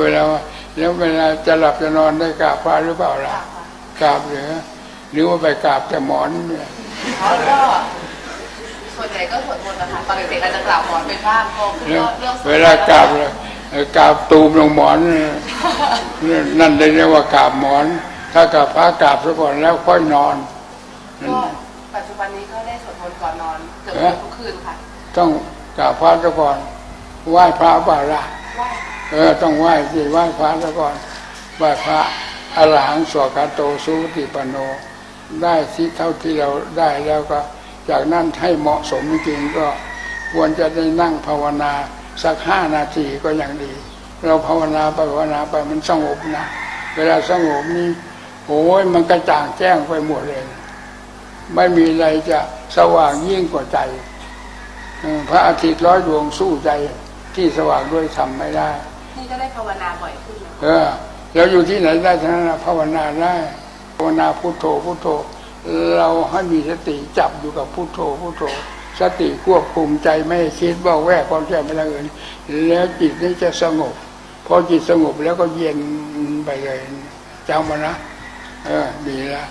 เวลาแล้วเวลาจะหลับจะนอนได้กราบพระหรือเปล่าล่ะกราบค่ะกราบเหรือหรือว่าไปกราบแต่หมอนเนี่ยเขาก็ส่วนใหญ่ก็สวดมนต์นะคะตอนเด็กๆอาจจะกราบหมอนไปบ้างโตขึ้นแล้วก็เรื่องเวลากราบเลยเอ่อกราบตูมลงหมอนเนี่ยนั่นเลยเรียกว่ากราบหมอน ถ้ากราบพระกราบซะก่อนแล้วค่อยนอนก็ปัจจุบันนี้ก็ได้สวดมนต์ก่อนนอนเกือบเอ๊ะทุกคืนค่ะ ต้องกราบพระซะก่อนไหว้พระเปล่าล่ะไหว้ เออต้องไหว้สิไหว้พระซะก่อนไหว้พระอรหังสวกาโตสุปฏิปโน ได้ที่เท่าที่เราได้แล้วก็ จากนั้นให้เหมาะสมจริงก็ควรจะได้นั่งภาวนาสักห้านาทีก็ยังดี เราภาวนาไปภาวนาไปมันสงบนะ เวลาสงบนี่โอ้ยมันกระจ่างแจ้งไปหมดเลย ไม่มีอะไรจะสว่างยิ่งกว่าใจพระอาทิตย์ร้อยดวงสู้ใจที่สว่างด้วยทำไม่ได้ นี่ก็ได้ภาวนาบ่อยขึ้นเออเราอยู่ที่ไหนได้ทั้งนั้นภาวนาได้ภาวนาพุทโธพุทโธ เราให้มีสติจับอยู่กับพุทโธพุทโธ สติควบคุมใจไม่ให้คิดว่าแวกความแก่ไปทางอื่นแล้วจิตนี้จะสงบพอจิตสงบแล้วก็เย็นไปเลยจำมานะเออดีแล้ว